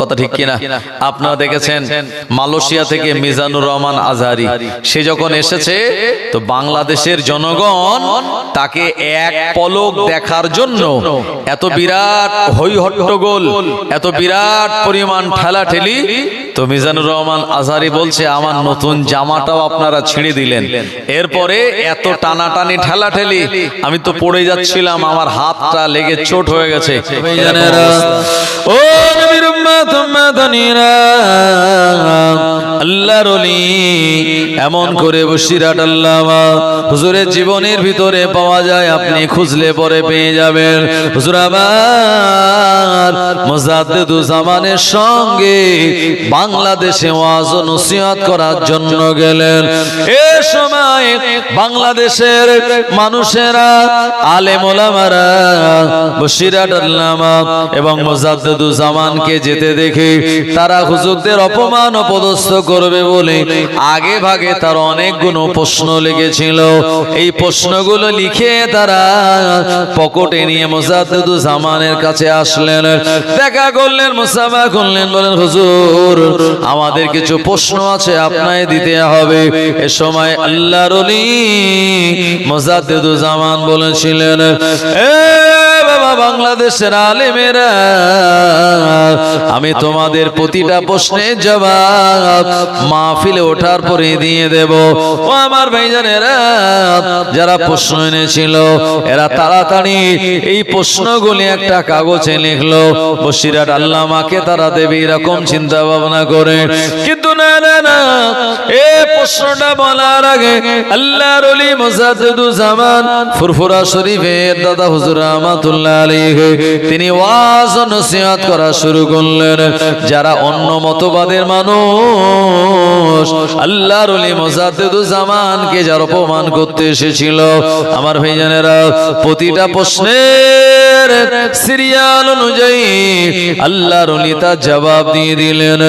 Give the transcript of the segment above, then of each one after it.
কথা ঠিক কিনা? আপনারা দেখেছেন মালয়েশিয়া থেকে মিজানুর রহমান আজহারি। সে যখন এসেছে তো বাংলাদেশের জনগণ তাকে এক পলক দেখার জন্য। এত বিরাট হই হট্টগোল এত বিরাট পরিমাণ ঠেলা ঠেলি তো মিজানুর রহমান আজহারি বলছে আমার নতুন জামাটাও আপনারা ছিঁড়ে দিলেন। এরপরে এত টানাটানি ঠেলা ঠেলি। আমি তো পড়ে যাচ্ছিলাম আমার হাতটা লেগে চোট হয়ে গেছে। ও নবীর উম্মত উম্মতানিরা আল্লাহর এমন করে বসিরাট আল্লাহ হুজুরের জীবনের ভিতরে পাওয়া যায়, আপনি খুঁজলে পরে পেয়ে যাবেন। হুজুর আমার জামানের সঙ্গে বাংলাদেশে ওয়াজ ও নসিহত করার জন্য গেলেন। এ সময় বাংলাদেশের মানুষেরা, আলেম ওলামারা বসিরাট আল্লামা এবং মুজাদ্দিদু জামানকে যেতে দেখে তারা হুজুরদের অপমান অপদস্থ করবে বলে আগে ভাগে তার অনেকগুলো প্রশ্ন লেগেছিল। এই প্রশ্নগুলো লিখে তারা পকেটে নিয়ে মুজাদ্দিদু জামানের কাছে আসলেন। দেখা করলেন মুসাফা করলেন বলেন হুজুর, আমাদের কিছু প্রশ্ন আছে আপনায় দিতে হবে। এ সময় আল্লাহর মুজাদ্দিদু জামান বলেছিলেন, এ বাংলাদেশের আলেমেরা, আমি তোমাদের প্রতিটা প্রশ্নের জবাব মাহফিলে ওঠার পরে দিয়ে দেব। ও আমার ভাইজানেরা, যারা প্রশ্ন এনেছিল, এরা তাড়াতাড়ি এই প্রশ্নগুলি একটা কাগজে লিখলো। বসিরাট আল্লামাকে তারা দেবে এরকম চিন্তা ভাবনা করে। কিন্তু না না না, এ প্রশ্নটা বলার আগে আল্লাহর ওলি মুজাদ্দিদু ফুরফুরা শরীফের দাদা হুজুর রহমাতুল্লাহ তিনি করা শুরু করলেন। যারা অন্য মতবাদের মানুষ, আল্লাহর জামানকে যার অপমান করতে এসেছিল। আমার ভাইজানেরা, প্রতিটা প্রশ্নের সিরিয়াল অনুযায়ী আল্লাহর তার জবাব দিয়ে দিলেন।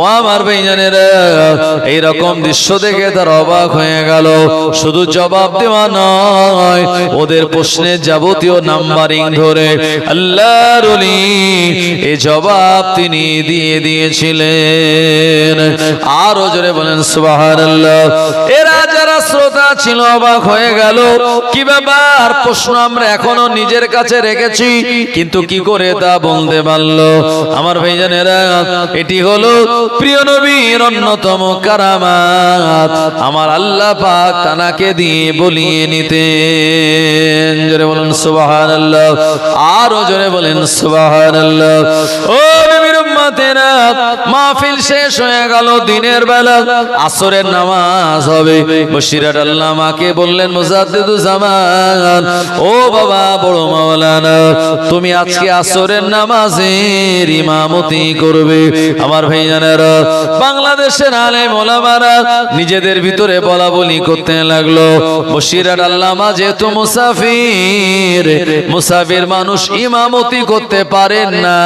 ও আমার ভাইজানেরা, এইরকম দৃশ্য দেখে তার অবাক হয়ে গেল। শুধু জবাব দেওয়া নয়, ওদের প্রশ্নের যাবতীয় নাম্বারিং ধরে আল্লাহর ওলি এই জবাব তিনি দিয়ে দিয়েছিলেন। আরও জোরে বলেন, সুবহানাল্লাহ। এরা যারা শ্রোতা ছিল, অবাক হয়ে গেল, কি ব্যাপার? প্রশ্ন আমরা এখনও নিজের কাছে রেখেছি, কিন্তু কি করে তা বলতে পারল? আমার ভাইজানেরা, এটি হলো প্রিয় নবীর অন্যতম কারামাত। আমার আল্লাহ পাক তানাকে দিয়ে বলিয়ে নিতে জোরে বলেন, সুবহানাল্লাহ। আরও জোরে বলেন সুবহানাল্লাহ। ও উম্মতেরা মাহফিল শেষ হয়ে গেল, দিনের বেলা। আসরের নামাজ হবে। বললেন ও বাবা, বড় মাওলানা, তুমি আজকে আসরের নামাজের ইমামতি করবে। আমার ভাইজানেরা, বাংলাদেশের নিজেদের ভিতরে বলা বলি করতে লাগল। বসিরাট আল্লামা যেহেতু মুসাফির মুসাফির মানুষ ইমামতি করতে পারেন না।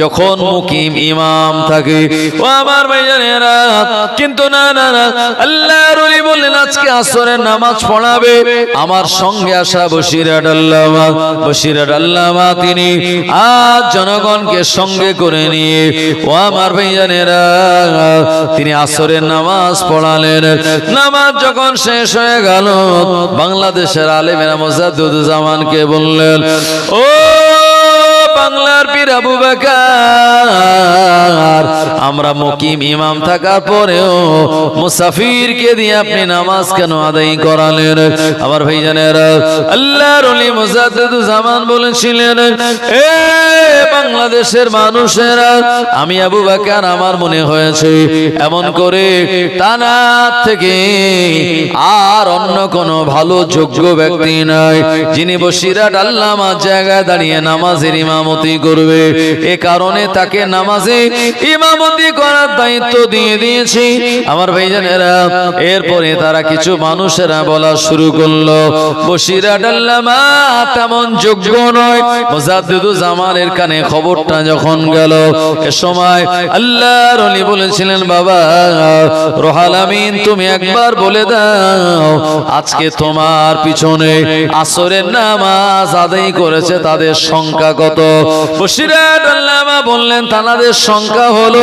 যখন মুকিম ইমাম থাকে। ও আমার ভাইজানেরা, কিন্তু না না না আল্লাহর ওলি বললেন, আজকে আসরের নামাজ পড়াবে। আমার সঙ্গে আসা বসিরাট আল্লামা বসিরাট আল্লামা তিনি আজ জনগণকে সঙ্গে করে নিয়ে, ও আমার ভাইজানেরা, তিনি আসরের নামাজ পড়ালেন। নামাজ যখন শেষ হয়ে গেল, বাংলাদেশের আলেমেরা মোজাদুজ্জামানকে বললেন, ও বাংলার পীর আবু বাকার আমরা মুকিম ইমাম থাকার পরেও মুসাফিরকে দিয়ে আপনি নামাজ কেন আদায় করালেন? আমার ভাইজানের, আল্লাহর ওলি জামান বলেছিলেন, এ বাংলাদেশের মানুষেরা, আমি আবু বাকার আমার মনে হয়েছে, এমন করে টানা থেকে আর অন্য কোন ভালো যোগ্য ব্যক্তি নাই, যিনি বসিরাট আল্লামা জায়গায় দাঁড়িয়ে নামাজের ইমামতি করবে। এ কারণে তাকে নামাজে ইমামতি করার দায়িত্ব দিয়ে দিয়েছি। আমার ভাইজানেরা, এরপরে তারা কিছু মানুষেরা বলা শুরু করল বসিরাট আল্লামা তেমন যোগ্য নয়। মুজাদ্দিদু জামানের কানে খবরটা যখন গেল এ সময় আল্লাহর অলি বলেছিলেন বাবা রোহাল আমিন তুমি একবার বলে দাও আজকে তোমার পিছনে আসরের নামাজ আদায় করেছে তাদের সংখ্যা কত? বসিরাট আল্লামা বললেন তাদের সংখ্যা হলো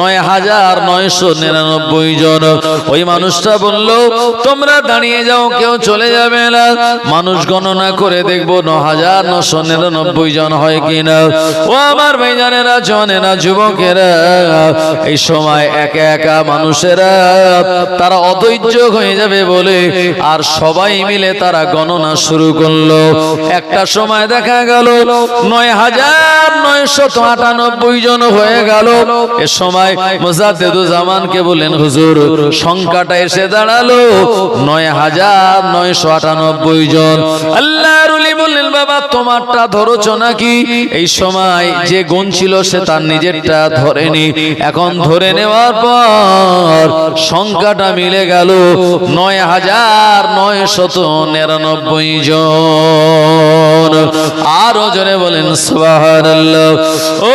নয় হাজার নয়শো নিরানব্বই জন। ওই মানুষটা বলল তোমরা দাঁড়িয়ে যাও কেউ চলে যাবে না। মানুষ গণনা করে দেখব ন হাজার নশো নিরানব্বই জন হয় কিনা। ও আমার ভাইজানেরা জনেরা, যুবকেরা, এই সময় একা একা মানুষেরা, তারা অধৈর্য হয়ে যাবে বলে আর সবাই মিলে তারা গণনা শুরু করল। একটা সময় দেখা গেল, নয় হাজার নয়শত আটানব্বই জন হয়ে গেল। এ সময় জামানকে বলেন হুজুর, সংখ্যাটা এসে দাঁড়াল, নয় হাজার নয়শো আটানব্বই জন। আল্লাহ বললেন, বাবা, তোমারটা ধরছো নাকি? এই সময় যে গুণ ছিল সে তার নিজেরটা ধরেনি। এখন ধরে নেওয়ার পর সংখ্যাটা মিলে গেল নয় হাজার নয় শত নিরানব্বই জন। আরও জনে বলেন সুবহানাল্লাহ। ও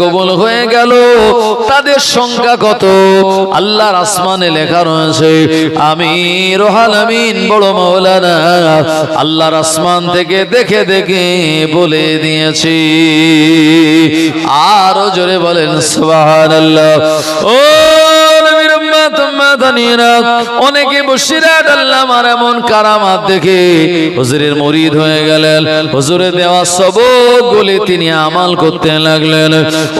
কবুল হয়ে গেল। তাদের সংখ্যা কত? আল্লাহর আসমানে লেখা রয়েছে আমি রোহাল আমিন বড় মৌলানা, আল্লাহর আসমান থেকে দেখে দেখে বলে দিয়েছি। আরও জোরে বলেন, সুবহানাল্লাহ। ও অনেকে বসিরাট আল্লাহ আমার এমন কারামাত দেখে। হুজুরের মরিদ হয়ে গেলেন। হুজুরের দেওয়া সবক বলে তিনি আমাল করতে লাগলেন।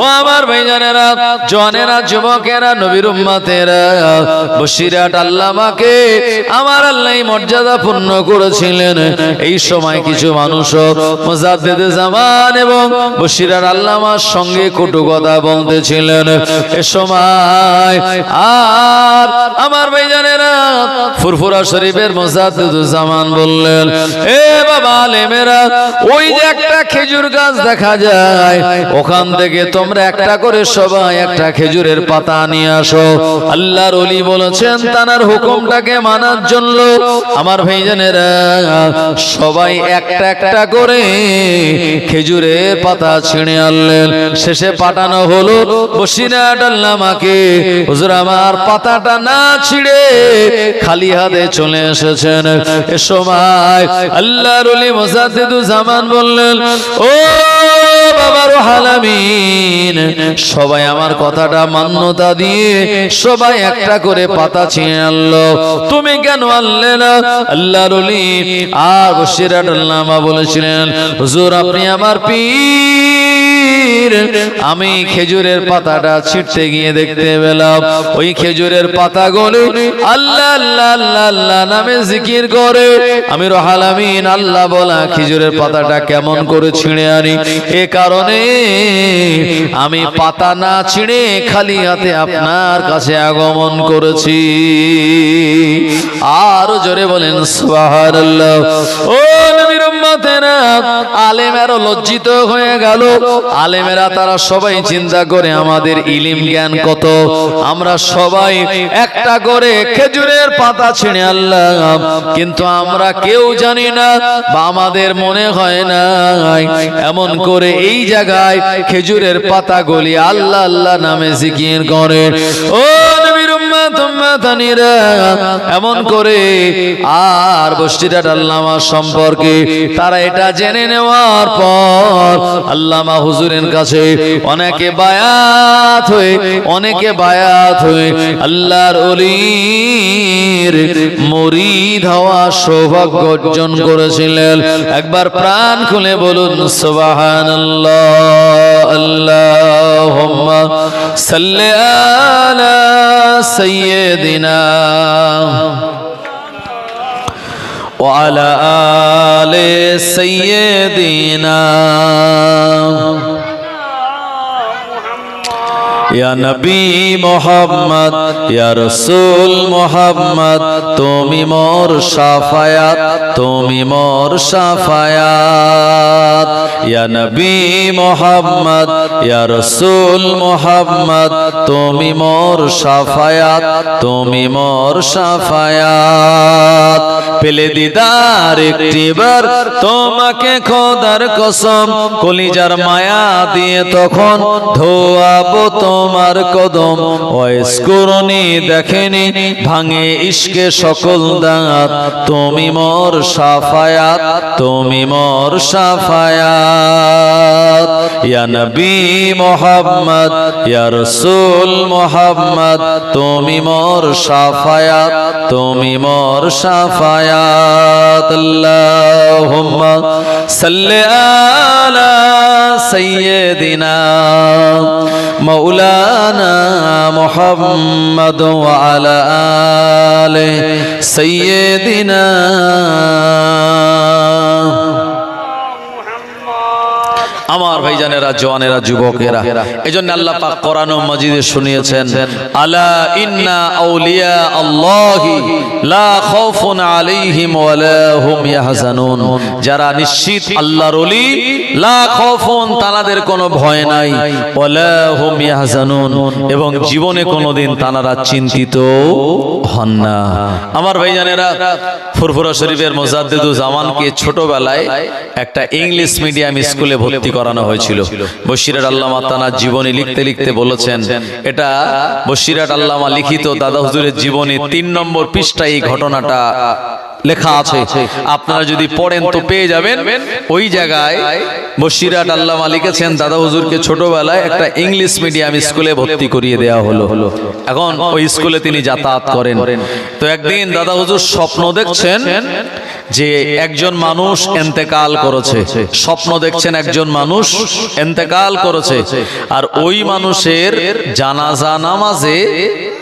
ও আমার ভাইজানেরা জনেরা যুবকেরা, নবীর উম্মাতেরা বসিরাট আল্লামাকে আমার আল্লাহ মর্যাদা পূর্ণ করেছিলেন। এই সময় কিছু মানুষ জামান এবং বসিরাট আল্লামার সঙ্গে কটু কথা বলতেছিলেন। এ সময় আর আমার ভাইজানেরা, ফুরফুরা শরীফের জামান বললেন, এ বাবা আলেমেরা, ওই যে একটা খেজুর গাছ দেখা যায়, ওখান থেকে তোমরা একটা করে সবাই একটা খেজুরের পাতা নিয়ে আসো। আল্লাহর অলি বলেছেন, তানার হুকুমটাকে মানার জন্য আমার ভাইজানেরা, সবাই একটা একটা করে খেজুরের পাতা ছিঁড়ে আনলেন। শেষে পাঠানো হলো বসিরাট আল্লামাকে হুজুর, আমার পাতাটা না ছিঁড়ে খালি হাতে চলে এসেছেন। এ সময় আল্লাহ রলি মোসাদ্দেদু জামান বললেন, ও সবাই আমার কথাটা মান্যতা দিয়ে সবাই একটা করে পাতা ছিঁড়ে আনলো। তুমি কেন আনলে না? আল্লাহ রলি আর আল্লামা বলেছিলেন, হুজুর, আপনি আমার পীর। আমি খেজুরের পাতাটা ছিটতে গিয়ে দেখতে পেলাম। ওই খেজুরের পাতাগুলো আল্লাহ আল্লাহ আল্লাহ আল্লাহ নামে জিকির করে। আমি রহাল আমিন, আল্লাহ বলা খেজুরের পাতাটা কেমন করে ছিঁড়ে আনি। এ কারণে আমি পাতা না ছিঁড়ে খালি হাতে আপনার কাছে আগমন করেছি। আর জোরে বলেন, সুবহানাল্লাহ। ও নবীর উম্মতেরা আলেমেরা লজ্জিত হয়ে গেল। আলেমেরা তারা সবাই চিন্তা করে আমাদের ইলিম জ্ঞান কত। আমরা সবাই একটা করে খেজুরের পাতা ছিঁড়ে আল্লাহ কিন্তু আমরা কেউ জানি না বা আমাদের মনে হয় না। এমন করে এই জায়গায় খেজুরের পাতা গলি আল্লাহ আল্লাহ নামে জিকির করে। ও এমন করে আর বস্তিরাট আল্লামা সম্পর্কে তারা এটা জেনে নেওয়ার পর আল্লামা হুজুরের কাছে অনেকে বায়াত হয়ে, অনেকে বায়াত হয়ে আল্লাহর অলির মরিদ হওয়া সৌভাগ্য অর্জন করেছিলেন। একবার প্রাণ খুলে বলুন, সুবহানাল্লাহ, আল্লাহুম্মা সাল্লি আলা سيدنا وعلى آل سيدنا ইয়া নবী মোহাম্মদ, ইয়া রসুল মোহাম্মদ, তুমি মোর সাফায়াত তুমি মোর সাফায়াত ইয়া নবী মোহাম্মদ, ইয়া রসুল মোহাম্মদ, তুমি মোর সাফায়াত তুমি মোর সাফায়াত পেলে দিদার একটিবার তোমাকে খোদার কসম, কলিজার মায়া দিয়ে তখন ধোয়াবো তোমার কদম ওয়েস দেখেনি, ভাঙে ইশকে সকল দাঁত। তুমি মোর সাফায়াত, তুমি মোর সাফায়াত। ইয়া নবী মোহাম্মদ, ইয়া রসুল মোহাম্মদ, তুমি মোর সাফায়াত, তুমি মোর সাফায়াত। আল্লাহুম্মা সাল্লি আলা সাইয়্যিদিনা মাওলানা মুহাম্মদ ওয়া আলা আলিহি সাইয়্যিদিনা আমার ভাইজানেরা, জওয়ানেরা, যুবকেরা, এজন্য আল্লাহ পাক কোরআন ও মাজিদে শুনিয়েছেন, আলা ইন্না আউলিয়া আল্লাহি লা খাউফুন আলাইহিম ওয়ালা হুম ইয়াহজানুন। যারা নিশ্চিত আল্লাহর ওলি, লা খাউফুন তানাদের কোনো ভয় নাই, ওয়ালা হুম ইয়াহজানুন। এবং জীবনে কোনোদিন তানারা চিন্তিত হন না। আমার ভাইজানেরা, ফুরফুরা শরীফের মোজাদ্দেদু জামানকে ছোটবেলায় একটা ইংলিশ মিডিয়াম স্কুলে ভর্তি করানো হয়েছিল। বসিরাট আল্লামা তানা জীবনী লিখতে লিখতে বলেছেন, এটা বসিরাট আল্লামা লিখিত দাদা হুজুরের জীবনী, তিন নম্বর পৃষ্ঠায় এই ঘটনাটা লেখা আছে। আপনারা যদি পড়েন তো পেয়ে যাবেন। ওই জায়গায় বসিরাট আল্লামা লিখেছেন, দাদা হুজুরকে ছোটবেলায় একটা ইংলিশ মিডিয়াম স্কুলে ভর্তি করিয়ে দেওয়া হলো। এখন ওই স্কুলে তিনি যাতায়াত করেন। তো একদিন দাদা হুজুর স্বপ্ন দেখছেন যে একজন মানুষ এন্তেকাল করেছে। স্বপ্ন দেখছেন একজন মানুষ এন্তেকাল করেছে। আর ওই মানুষের জানাজা নামাজে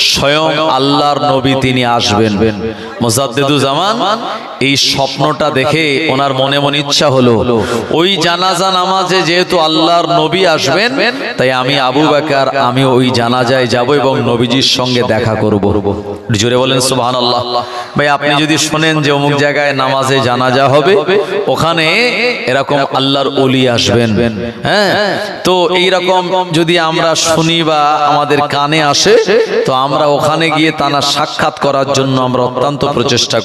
স্বয়ং আল্লাহর নবী তিনি আসবেন। মোজাদ্দেদুজ্জামান এই স্বপ্নটা দেখে ওনার মনে মনে ইচ্ছা হলো, ওই জানাজা নামাজে যেহেতু আল্লাহর নবী আসবেন, তাই আমি আবু বাকার, আমি ওই জানাজায় যাব এবং নবীজির সঙ্গে দেখা করব। জোরে বলেন সুবহান আল্লাহ ভাই, আপনি যদি শোনেন যে অমুক জায়গায় নামাজে জানাজা হবে, ওখানে এরকম আল্লাহর অলি আসবেন। হ্যাঁ? তো এই রকম যদি আমরা শুনি বা আমাদের কানে আসে, তো আমরা ওখানে গিয়ে তানা সাক্ষাৎ করার জন্য আমরা অত্যন্ত প্রচেষ্টা